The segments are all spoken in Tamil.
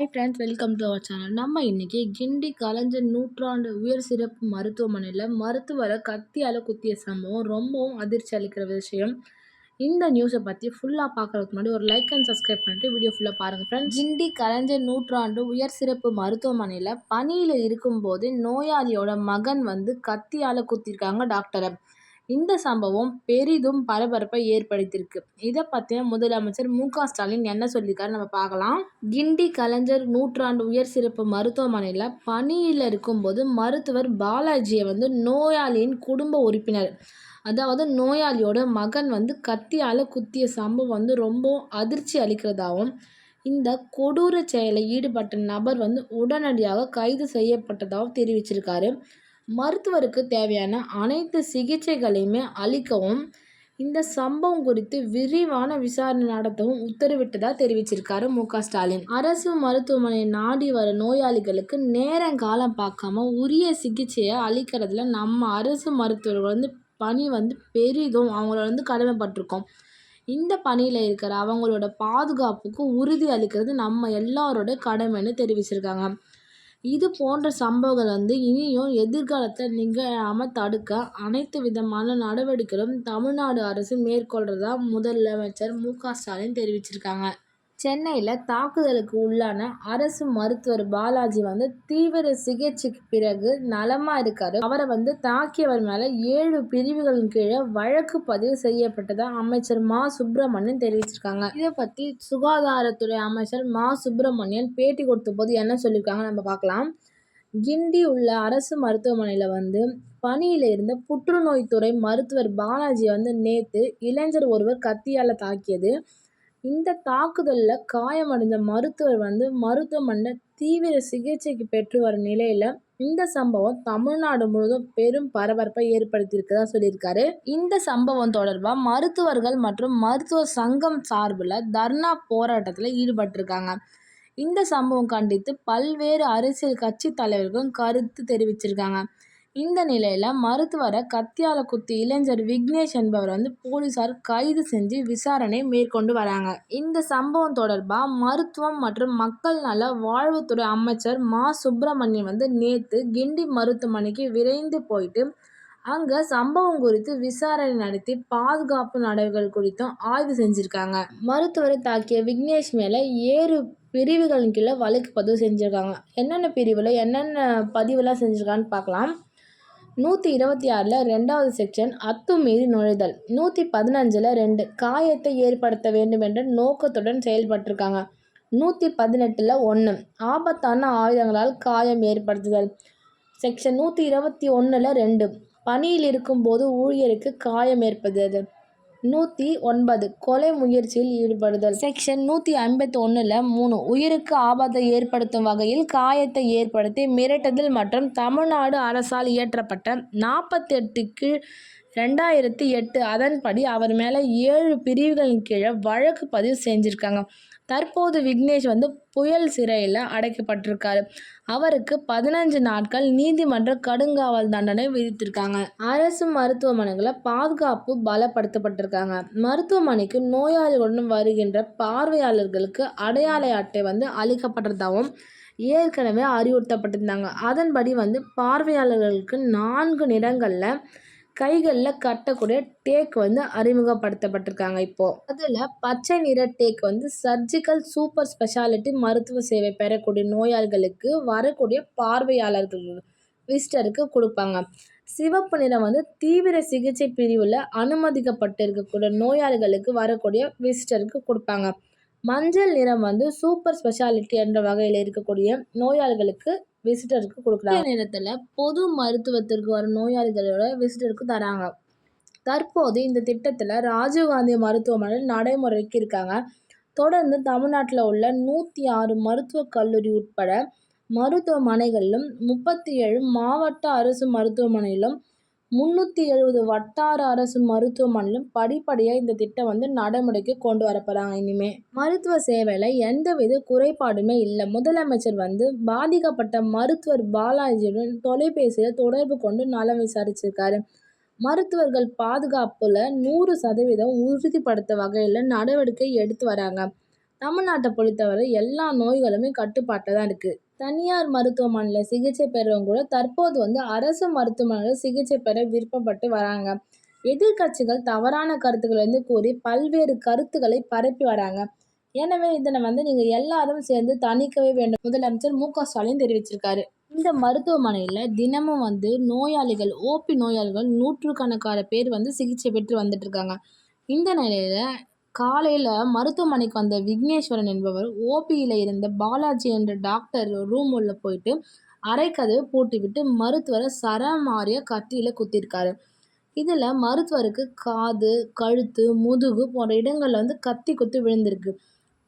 Hi friends welcome to our channel நம்ம இன்றைக்கி கிண்டி கலைஞ்ச நூற்றாண்டு உயர் சிறப்பு மருத்துவமனையில் மருத்துவரை கத்தியால் குத்திய சம்பவம் ரொம்பவும் அதிர்ச்சி அளிக்கிற விஷயம். இந்த நியூஸை பற்றி ஃபுல்லாக பார்க்குறதுக்கு முன்னாடி ஒரு லைக் அண்ட் சப்ஸ்கிரைப் பண்ணிட்டு வீடியோ ஃபுல்லாக பாருங்கள் ஃப்ரெண்ட்ஸ் கிண்டி கலைஞ்ச நூற்றாண்டு உயர் சிறப்பு மருத்துவமனையில் பணியில் இருக்கும்போது நோயாளியோட மகன் வந்து கத்தியால் குத்திருக்காங்க டாக்டரை இந்த சம்பவம் பெரிதும் பரபரப்பை ஏற்படுத்தியிருக்கு. இதை பற்றின முதலமைச்சர் மு க ஸ்டாலின் என்ன சொல்லியிருக்காரு நம்ம பார்க்கலாம். கிண்டி கலைஞர் நூற்றாண்டு உயர் சிறப்பு மருத்துவமனையில் பணியில் இருக்கும்போது மருத்துவர் பாலாஜியை வந்து நோயாளியின் குடும்ப உறுப்பினர் அதாவது நோயாளியோட மகன் வந்து கத்தியால் குத்திய சம்பவம் வந்து ரொம்ப அதிர்ச்சி அளிக்கிறதாகவும் இந்த கொடூர செயலில் ஈடுபட்ட நபர் வந்து உடனடியாக கைது செய்யப்பட்டதாகவும் தெரிவிச்சிருக்காரு. மருத்துவருக்கு தேவையான அனைத்து சிகிச்சைகளையுமே அளிக்கவும் இந்த சம்பவம் குறித்து விரிவான விசாரணை நடத்தவும் உத்தரவிட்டதாக தெரிவிச்சிருக்காரு மு. க. ஸ்டாலின். அரசு மருத்துவமனை நாடி வர நோயாளிகளுக்கு நேரங்காலம் பார்க்காம உரிய சிகிச்சையை அளிக்கிறதுல நம்ம அரசு மருத்துவர்கள் வந்து பணி வந்து பெரிதும் அவங்கள வந்து கடமைப்பட்டிருக்கோம். இந்த பணியில் இருக்கிற அவங்களோட பாதுகாப்புக்கு உறுதி அளிக்கிறது நம்ம எல்லாரோட கடமைன்னு தெரிவிச்சிருக்காங்க. இது போன்ற சம்பவங்கள் வந்து இனியும் எதிர்காலத்தில் நிகழாமல் தடுக்க அனைத்து விதமான நடவடிக்கைகளும் தமிழ்நாடு அரசு மேற்கொள்கிறதா முதலமைச்சர் மு க ஸ்டாலின் தெரிவிச்சிருக்காங்க. சென்னையில் தாக்குதலுக்கு உள்ளான அரசு மருத்துவர் பாலாஜி வந்து தீவிர சிகிச்சைக்கு பிறகு நலமாக இருக்காரு. அவரை வந்து தாக்கியவர் மேலே ஏழு பிரிவுகளின் கீழே வழக்கு பதிவு செய்யப்பட்டதாக அமைச்சர் மா. சுப்பிரமணியன் தெரிவிச்சிருக்காங்க. இதை பற்றி சுகாதாரத்துறை அமைச்சர் மா. சுப்பிரமணியன் பேட்டி கொடுத்த போது என்ன சொல்லியிருக்காங்க நம்ம பார்க்கலாம். கிண்டி உள்ள அரசு மருத்துவமனையில் வந்து பணியில் இருந்த புற்றுநோய் துறை மருத்துவர் பாலாஜி வந்து நேற்று இளைஞர் ஒருவர் கத்தியால் தாக்கியது. இந்த தாக்குதலில் காயமடைந்த மருத்துவர் வந்து மருத்துவமனையில் தீவிர சிகிச்சைக்கு பெற்று வரும் நிலையில் இந்த சம்பவம் தமிழ்நாடு முழுவதும் பெரும் பரபரப்பை ஏற்படுத்தியிருக்கதா சொல்லியிருக்காரு. இந்த சம்பவம் தொடர்பாக மருத்துவர்கள் மற்றும் மருத்துவ சங்கம் சார்பில் தர்ணா போராட்டத்தில் ஈடுபட்டிருக்காங்க. இந்த சம்பவம் கண்டித்து பல்வேறு அரசியல் கட்சி தலைவர்களும் கருத்து தெரிவிச்சிருக்காங்க. இந்த நிலையில் மருத்துவரை கத்தியால் குத்தி இளைஞர் விக்னேஷ் என்பவர் வந்து போலீசார் கைது செஞ்சு விசாரணை மேற்கொண்டு வராங்க. இந்த சம்பவம் தொடர்பாக மருத்துவம் மற்றும் மக்கள் நல வாழ்வுத்துறை அமைச்சர் மா. சுப்பிரமணியம் வந்து நேற்று கிண்டி மருத்துவமனைக்கு விரைந்து போயிட்டு அங்கே சம்பவம் குறித்து விசாரணை நடத்தி பாதுகாப்பு நடவடிக்கைகள் குறித்தும் ஆய்வு செஞ்சுருக்காங்க. மருத்துவரை தாக்கிய விக்னேஷ் மேலே ஏறு பிரிவுகளின் கீழே வழக்கு பதிவு செஞ்சுருக்காங்க. என்னென்ன பிரிவில் என்னென்ன பதிவுலாம் செஞ்சுருக்கான்னு பார்க்கலாம். நூற்றி இருபத்தி ஆறில் ரெண்டாவது செக்ஷன் அத்துமீறி நுழைதல். நூற்றி பதினஞ்சில் ரெண்டு காயத்தை ஏற்படுத்த வேண்டும் என்ற நோக்கத்துடன் செயல்பட்டிருக்காங்க. நூற்றி பதினெட்டில் ஒன்று ஆபத்தான ஆயுதங்களால் காயம் ஏற்படுத்துதல். செக்ஷன் நூற்றி இருபத்தி ஒன்றில் ரெண்டு பணியில் இருக்கும்போது ஊழியருக்கு காயம் ஏற்படுத்துது நூற்றி ஒன்பது கொலை முயற்சியில் ஈடுபடுதல். செக்ஷன் நூற்றி ஐம்பத்தி ஒன்றில் மூணு உயிருக்கு ஆபத்தை ஏற்படுத்தும் வகையில் காயத்தை ஏற்படுத்தி மிரட்டுதல் மற்றும் தமிழ்நாடு அரசால் இயற்றப்பட்ட நாற்பத்தெட்டு கீழ் ரெண்டாயிரத்தி எட்டு அதன்படி அவர் மேலே ஏழு பிரிவுகளின் கீழே வழக்கு பதிவு செஞ்சுருக்காங்க. தற்போது விக்னேஷ் வந்து புயல் சிறையில் அடைக்கப்பட்டிருக்காரு. அவருக்கு பதினஞ்சு நாட்கள் நீதிமன்ற கடுங்காவல் தண்டனை விதித்திருக்காங்க. அரசு மருத்துவமனைகளில் பாதுகாப்பு பலப்படுத்தப்பட்டிருக்காங்க. மருத்துவமனைக்கு நோயாளிகளுடன் வருகின்ற பார்வையாளர்களுக்கு அடையாள அட்டை வந்து அளிக்கப்பட்டதாகவும் ஏற்கனவே அறிவுறுத்தப்பட்டிருந்தாங்க. அதன்படி வந்து பார்வையாளர்களுக்கு நான்கு நிறங்களில் கைகளில் கட்டக்கூடிய டேக் வந்து அறிமுகப்படுத்தப்பட்டிருக்காங்க இப்போது அதில் பச்சை நிற டேக் வந்து சர்ஜிக்கல் சூப்பர் ஸ்பெஷாலிட்டி மருத்துவ சேவை பெறக்கூடிய நோயாளிகளுக்கு வரக்கூடிய பார்வையாளர்கள் விசிட்டருக்கு கொடுப்பாங்க. சிவப்பு நிறம் வந்து தீவிர சிகிச்சை பிரிவில் அனுமதிக்கப்பட்டு இருக்கக்கூடிய நோயாளிகளுக்கு வரக்கூடிய விசிட்டருக்கு கொடுப்பாங்க. மஞ்சள் நிறம் வந்து சூப்பர் ஸ்பெஷாலிட்டி என்ற வகையில் இருக்கக்கூடிய நோயாளிகளுக்கு விசிட்டருக்கு கொடுக்குறாங்க நேரத்தில் பொது மருத்துவத்திற்கு வரும் நோயாளிகளோட விசிட்டருக்கு தராங்க. தற்போது இந்த திட்டத்தில் ராஜீவ்காந்தி மருத்துவமனையில் நடைமுறைக்கு இருக்காங்க. தொடர்ந்து தமிழ்நாட்டில் உள்ள நூற்றி ஆறு மருத்துவக் கல்லூரி உட்பட மருத்துவமனைகளிலும் முப்பத்தி ஏழு மாவட்ட அரசு மருத்துவமனையிலும் முந்நூற்றி எழுபது வட்டார அரசு மருத்துவமனையிலும் படிப்படியாக இந்த திட்டம் வந்து நடைமுறைக்கு கொண்டு வரப்போகிறாங்க இனிமே மருத்துவ சேவையில் எந்தவித குறைபாடுமே இல்லை. முதலமைச்சர் வந்து பாதிக்கப்பட்ட மருத்துவர் பாலாஜியுடன் தொலைபேசியில் தொடர்பு கொண்டு நலம் விசாரிச்சிருக்காரு. மருத்துவர்கள் பாதுகாப்பில் நூறு சதவீதம் உறுதிப்படுத்த வகையில் நடவடிக்கை எடுத்து வராங்க. தமிழ்நாட்டை பொறுத்தவரை எல்லா நோய்களுமே கட்டுப்பாட்டில் தான் இருக்குது தனியார் மருத்துவமனையில் சிகிச்சை பெறவங்க கூட தற்போது வந்து அரசு மருத்துவமனையில் சிகிச்சை பெற விருப்பப்பட்டு வராங்க. எதிர்க்கட்சிகள் தவறான கருத்துக்களை வந்து கூறி பல்வேறு கருத்துக்களை பரப்பி வராங்க. எனவே இதனை வந்து நீங்கள் எல்லாரும் சேர்ந்து தணிக்கவே வேண்டும். முதலமைச்சர் மு க ஸ்டாலின் தெரிவிச்சிருக்காரு. இந்த மருத்துவமனையில் தினமும் வந்து நோயாளிகள் ஓபி நோயாளிகள் நூற்றுக்கணக்கான பேர் வந்து சிகிச்சை பெற்று வந்துட்டு இருக்காங்க. இந்த நிலையில் காலையில் மருத்துவமனைக்கு வந்த விக்னேஸ்வரன் என்பவர் ஓபியில் இருந்த பாலாஜி என்ற டாக்டர் ரூம் உள்ள போயிட்டு அரைக்கதவை பூட்டிவிட்டு மருத்துவரை சரமாரிய கத்தியில் குத்திருக்காரு. இதில் மருத்துவருக்கு காது கழுத்து முதுகு போன்ற இடங்களில் வந்து கத்தி குத்து விழுந்திருக்கு.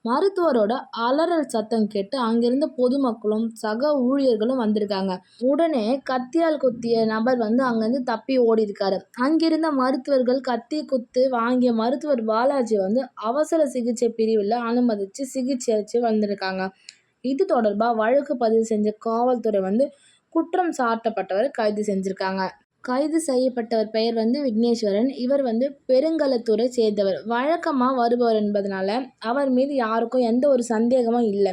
மருத்துவரோட அலறல் சத்தம் கேட்டு அங்கிருந்த பொதுமக்களும் சக ஊழியர்களும் வந்திருக்காங்க. உடனே கத்தியால் குத்திய நபர் வந்து அங்கேருந்து தப்பி ஓடி இருக்காரு அங்கிருந்த மருத்துவர்கள் கத்தி குத்து வாங்கிய மருத்துவர் பாலாஜி வந்து அவசர சிகிச்சை பிரிவில் அனுமதித்து சிகிச்சை அளித்து வந்திருக்காங்க. இது தொடர்பாக வழக்கு பதிவு செஞ்ச காவல்துறை வந்து குற்றம் சாட்டப்பட்டவரை கைது செஞ்சுருக்காங்க. கைது செய்யப்பட்டவர் பெயர் வந்து விக்னேஸ்வரன். இவர் வந்து பெருங்கலத்தூரை சேர்ந்தவர். வழக்கமாக வருபவர் என்பதனால அவர் மீது யாருக்கும் எந்த ஒரு சந்தேகமும் இல்லை.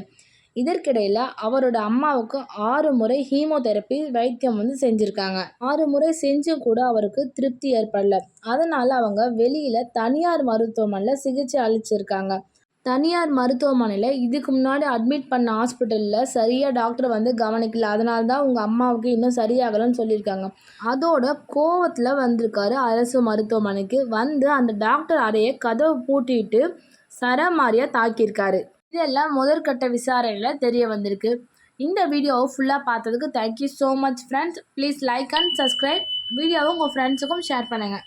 இதற்கிடையில் அவரோட அம்மாவுக்கு ஆறு முறை ஹீமோதெரப்பி வைத்தியம் வந்து செஞ்சுருக்காங்க. ஆறு முறை செஞ்சும் கூட அவருக்கு திருப்தி ஏற்படல. அதனால் அவங்க வெளியில் தனியார் மருத்துவமனையில் சிகிச்சை அளிச்சிருக்காங்க. தனியார் மருத்துவமனையில் இதுக்கு முன்னாடி அட்மிட் பண்ண ஹாஸ்பிட்டலில் சரியாக டாக்டர் வந்து கவனிக்கல. அதனால தான் உங்கள் அம்மாவுக்கு இன்னும் சரியாகலைன்னு சொல்லியிருக்காங்க. அதோட கோவத்தில் வந்திருக்காரு அரசு மருத்துவமனைக்கு. வந்து அந்த டாக்டர் அறையை கதவை பூட்டிட்டு சரமாரியாக தாக்கியிருக்காரு. இதெல்லாம் முதற்கட்ட விசாரணையில் தெரிய வந்திருக்கு. இந்த வீடியோவை ஃபுல்லாக பார்த்ததுக்கு thank you so much friends please like and subscribe வீடியோவை உங்கள் ஃப்ரெண்ட்ஸுக்கும் ஷேர் பண்ணுங்கள்